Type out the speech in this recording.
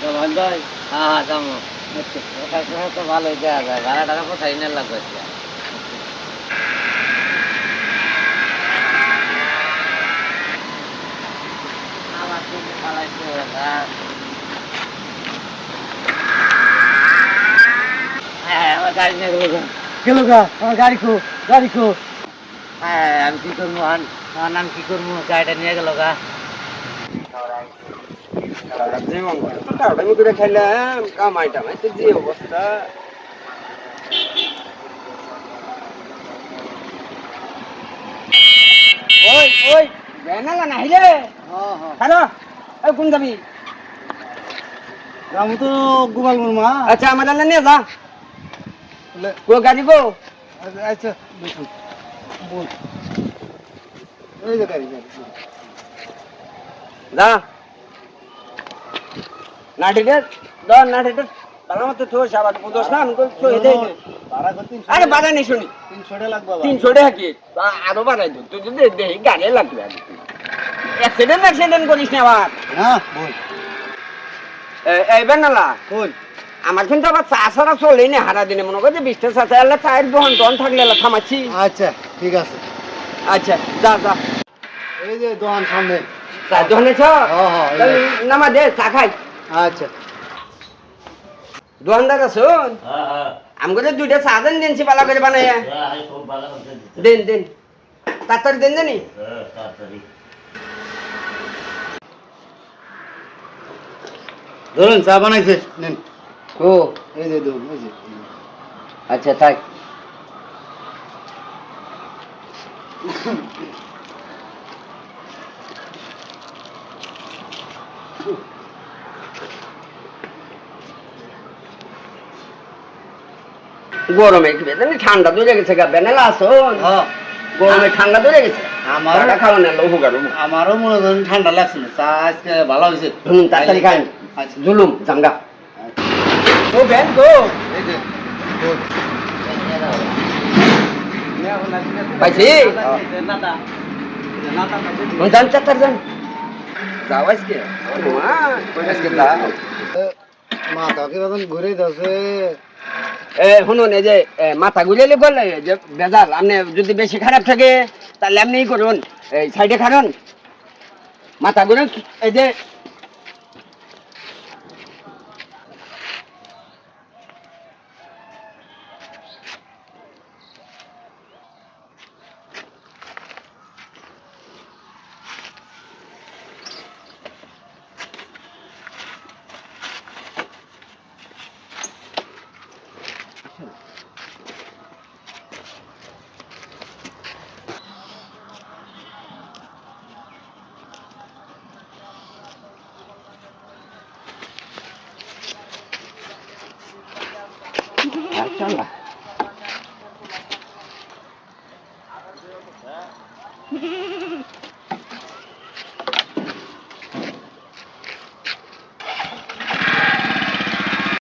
জবান ভাই হ্যাঁ হ্যাঁ যাব সময় তো ভালোই দেওয়া যায় ভাড়া টাকা কোথায় নিয়ে লাগবে? আমার কিন্তু পালাইতে হ্যাঁ আমার গাড়ি নিয়ে গেলো। গেল গা আমার গাড়ি খো গাড়ি খো। হ্যাঁ আমি কি করব আমার নাম কি করব? গাড়িটা নিয়ে গেল গা। জীবন টাউটামি করে খাইলাম কামাই টামাই তো যে অবস্থা ওই ওই বেনালা নাহিলে হ্যাঁ হ্যাঁ হ্যালো এই কোন যাবি রামু তো গোপাল মুর্মা আচ্ছা আমার না নিয়ে যা গো গাড়ি গাড়ি যা নাটিতে দর নাটিতে তার মতো তো সাবাত বুঝোস না আমি কই তো হেদে আরে বাধা নেই শুনি। তিনশো লাগবে আবার। কি আরও বাড়াই দো তুই যদি দেখি গাড়ি লাগবে আর অ্যাক্সিডেন্ট অ্যাক্সিডেন্ট করিস না আবার। হ্যাঁ বল। এ- এই বেনালা বল আমার কিন্তু আবার চা ছাড়া চলেই না হারা দিনে মনে করছে বিশটা চা চাইলে চায়ের দোকান দোকান থাকলে থামাচ্ছি। আচ্ছা ঠিক আছে। আচ্ছা যা যা। এই যে দোকান সামনে। চা দোকানে ছ নামা দে চা খাই। আচ্ছা। দোকানদার হ্যাঁ হ্যাঁ। আমাকে দুইটা চা দেন দিনছি পালা করে বানাইয়া হ্যাঁ ভালো দিন। দিন তাড়াতাড়ি দিন জানি। হ্যাঁ ধরুন চা বানাইছে। নেন। ও এই যে ধরুন এই যে। আচ্ছা থাক। গরমে কি বেদনি ঠান্ডা ধরে গেছে গা বেনেলা আসুন হ্যাঁ। গরমে ঠান্ডা ধরে গেছে আমার খাওয়া না গাড়ো আমারও মনে করেন ঠান্ডা লাগছিল চা আজকে ভালো হয়েছে। হুম তাড়াতাড়ি খান আচ্ছা। জুলুম জাঙ্গা আচ্ছা। ও বেন তো এই যে ধরুন। পাইছি? যান চার যান। যাও আজকে। আজকে যাও। মাথাকে বেতন ঘুরে যাচ্ছে। শুনুন, এই যে মাথা গুলিয়ে বললে যে বেজাল, আপনি যদি বেশি খারাপ থাকে, তাহলে আপনি করুন, এই সাইডে খারণ মাথা গুলো, এই যে আচ্ছা না